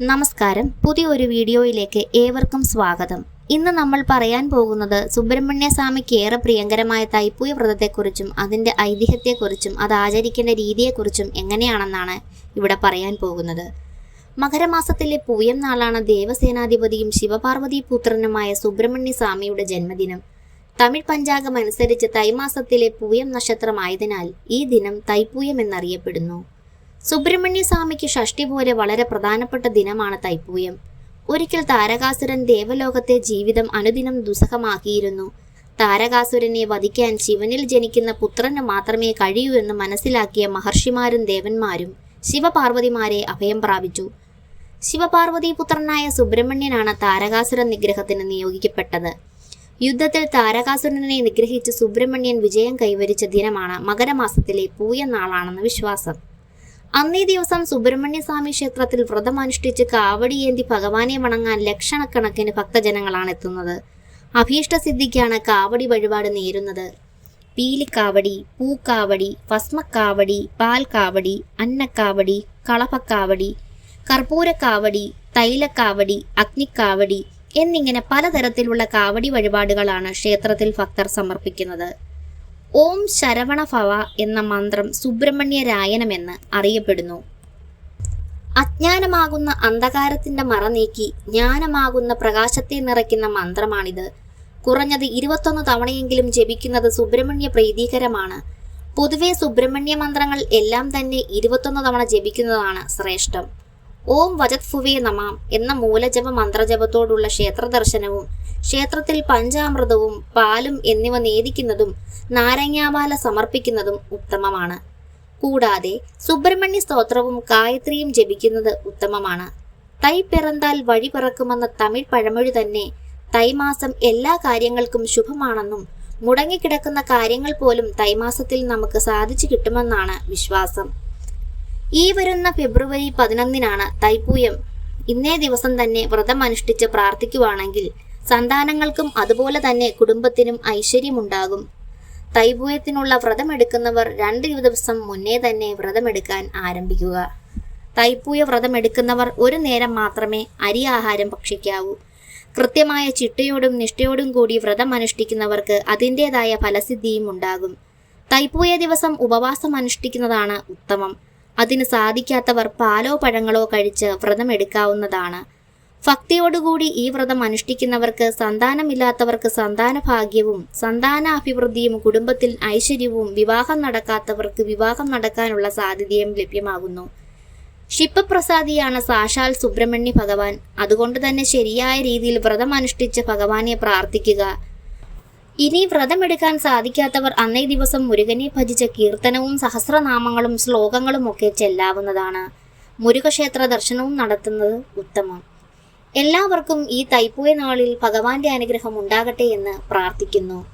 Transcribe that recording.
നമസ്കാരം. പുതിയൊരു വീഡിയോയിലേക്ക് ഏവർക്കും സ്വാഗതം. ഇന്ന് നമ്മൾ പറയാൻ പോകുന്നത് സുബ്രഹ്മണ്യ സ്വാമിക്ക് ഏറെ പ്രിയങ്കരമായ തൈപ്പൂയ വ്രതത്തെക്കുറിച്ചും അതിന്റെ ഐതിഹ്യത്തെക്കുറിച്ചും അത് ആചരിക്കേണ്ട രീതിയെക്കുറിച്ചും എങ്ങനെയാണെന്നാണ് ഇവിടെ പറയാൻ പോകുന്നത്. മകരമാസത്തിലെ പൂയം നാളാണ് ദേവസേനാധിപതിയും ശിവപാർവതി പുത്രനുമായ സുബ്രഹ്മണ്യ സ്വാമിയുടെ ജന്മദിനം. തമിഴ് പഞ്ചാംഗം അനുസരിച്ച് തൈമാസത്തിലെ പൂയം നക്ഷത്രമായതിനാൽ ഈ ദിനം തൈപ്പൂയം എന്നറിയപ്പെടുന്നു. സുബ്രഹ്മണ്യ സ്വാമിക്ക് ഷഷ്ടി പോലെ വളരെ പ്രധാനപ്പെട്ട ദിനമാണ് തൈപ്പൂയം. ഒരിക്കൽ താരകാസുരൻ ദേവലോകത്തെ ജീവിതം അനുദിനം ദുസ്സഹമാക്കിയിരുന്നു. താരകാസുരനെ വധിക്കാൻ ശിവനിൽ ജനിക്കുന്ന പുത്രന് മാത്രമേ കഴിയൂ എന്ന് മനസ്സിലാക്കിയ മഹർഷിമാരും ദേവന്മാരും ശിവപാർവതിമാരെ അഭയം പ്രാപിച്ചു. ശിവപാർവതി പുത്രനായ സുബ്രഹ്മണ്യനാണ് താരകാസുര നിഗ്രഹത്തിന് നിയോഗിക്കപ്പെട്ടത്. യുദ്ധത്തിൽ താരകാസുരനെ നിഗ്രഹിച്ച് സുബ്രഹ്മണ്യൻ വിജയം കൈവരിച്ച ദിനമാണ് മകരമാസത്തിലെ പൂയ നാളാണെന്ന് വിശ്വാസം. അന്നേ ദിവസം സുബ്രഹ്മണ്യസ്വാമി ക്ഷേത്രത്തിൽ വ്രതം അനുഷ്ഠിച്ച് കാവടിയേന്തി ഭഗവാനെ വണങ്ങാൻ ലക്ഷണക്കണക്കിന് ഭക്തജനങ്ങളാണ് എത്തുന്നത്. അഭീഷ്ടസിദ്ധിക്കാണ് കാവടി വഴിപാട് നേരുന്നത്. പീലിക്കാവടി പൂക്കാവടി ഭസ്മക്കാവടി പാൽക്കാവടി അന്നക്കാവടി കളഭക്കാവടി കർപ്പൂരക്കാവടി തൈലക്കാവടി അഗ്നിക്കാവടി എന്നിങ്ങനെ പലതരത്തിലുള്ള കാവടി വഴിപാടുകളാണ് ക്ഷേത്രത്തിൽ ഭക്തർ സമർപ്പിക്കുന്നത്. ഓം ശരവണഭവ എന്ന മന്ത്രം സുബ്രഹ്മണ്യ രായനമെന്ന് അറിയപ്പെടുന്നു. അജ്ഞാനമാകുന്ന അന്ധകാരത്തിന്റെ മറ നീക്കി ജ്ഞാനമാകുന്ന പ്രകാശത്തെ നിറയ്ക്കുന്ന മന്ത്രമാണിത്. കുറഞ്ഞത് ഇരുപത്തൊന്ന് തവണയെങ്കിലും ജപിക്കുന്നത് സുബ്രഹ്മണ്യ പ്രീതികരമാണ്. പൊതുവെ സുബ്രഹ്മണ്യ മന്ത്രങ്ങൾ എല്ലാം തന്നെ ഇരുപത്തൊന്ന് തവണ ജപിക്കുന്നതാണ് ശ്രേഷ്ഠം. ഓം വജത്ഫുവേ നമാം എന്ന മൂലജപ മന്ത്രജപത്തോടുള്ള ക്ഷേത്ര ദർശനവും ക്ഷേത്രത്തിൽ പഞ്ചാമൃതവും പാലും എന്നിവ നേദിക്കുന്നതും നാരങ്ങാമാല സമർപ്പിക്കുന്നതും ഉത്തമമാണ്. കൂടാതെ സുബ്രഹ്മണ്യ സ്തോത്രവും ഗായത്രിയും ജപിക്കുന്നത് ഉത്തമമാണ്. തൈ പിറന്താൽ വഴി പിറക്കുമെന്ന തമിഴ് പഴമൊഴി തന്നെ തൈമാസം എല്ലാ കാര്യങ്ങൾക്കും ശുഭമാണെന്നും മുടങ്ങിക്കിടക്കുന്ന കാര്യങ്ങൾ പോലും തൈമാസത്തിൽ നമുക്ക് സാധിച്ചു കിട്ടുമെന്നാണ് വിശ്വാസം. ഈ വരുന്ന ഫെബ്രുവരി പതിനൊന്നിനാണ് തൈപ്പൂയം. ഇന്നേ ദിവസം തന്നെ വ്രതം അനുഷ്ഠിച്ച് പ്രാർത്ഥിക്കുവാണെങ്കിൽ സന്താനങ്ങൾക്കും അതുപോലെ തന്നെ കുടുംബത്തിനും ഐശ്വര്യമുണ്ടാകും. തൈപൂയത്തിനുള്ള വ്രതമെടുക്കുന്നവർ രണ്ട് ദിവസം മുന്നേ തന്നെ വ്രതമെടുക്കാൻ ആരംഭിക്കുക. തൈപ്പൂയ വ്രതമെടുക്കുന്നവർ ഒരു നേരം മാത്രമേ അരി ആഹാരം ഭക്ഷിക്കാവൂ. കൃത്യമായ ചിട്ടയോടും നിഷ്ഠയോടും കൂടി വ്രതം അനുഷ്ഠിക്കുന്നവർക്ക് അതിന്റെതായ ഫലസിദ്ധിയും ഉണ്ടാകും. തൈപ്പൂയ ദിവസം ഉപവാസം അനുഷ്ഠിക്കുന്നതാണ് ഉത്തമം. അതിന് സാധിക്കാത്തവർ പാലോ പഴങ്ങളോ കഴിച്ച് വ്രതം എടുക്കാവുന്നതാണ് ഭക്തിയോടുകൂടി ഈ വ്രതം അനുഷ്ഠിക്കുന്നവർക്ക് സന്താനമില്ലാത്തവർക്ക് സന്താന ഭാഗ്യവും സന്താന അഭിവൃദ്ധിയും കുടുംബത്തിൽ ഐശ്വര്യവും വിവാഹം നടക്കാത്തവർക്ക് വിവാഹം നടക്കാനുള്ള സാധ്യതയും ലഭ്യമാകുന്നു. ക്ഷിപ്രപ്രസാദിയാണ് സാക്ഷാൽ സുബ്രഹ്മണ്യ ഭഗവാൻ. അതുകൊണ്ട് തന്നെ ശരിയായ രീതിയിൽ വ്രതം അനുഷ്ഠിച്ച് ഭഗവാനെ പ്രാർത്ഥിക്കുക ഇനി വ്രതമെടുക്കാൻ സാധിക്കാത്തവർ അന്നേ ദിവസം മുരുകനെ ഭജിച്ച കീർത്തനവും സഹസ്രനാമങ്ങളും ശ്ലോകങ്ങളും ഒക്കെ ചെല്ലാവുന്നതാണ്. മുരുകക്ഷേത്ര ദർശനവും നടത്തുന്നത് ഉത്തമം. എല്ലാവർക്കും ഈ തൈപ്പൂയ നാളിൽ ഭഗവാന്റെ അനുഗ്രഹം ഉണ്ടാകട്ടെ എന്ന് പ്രാർത്ഥിക്കുന്നു.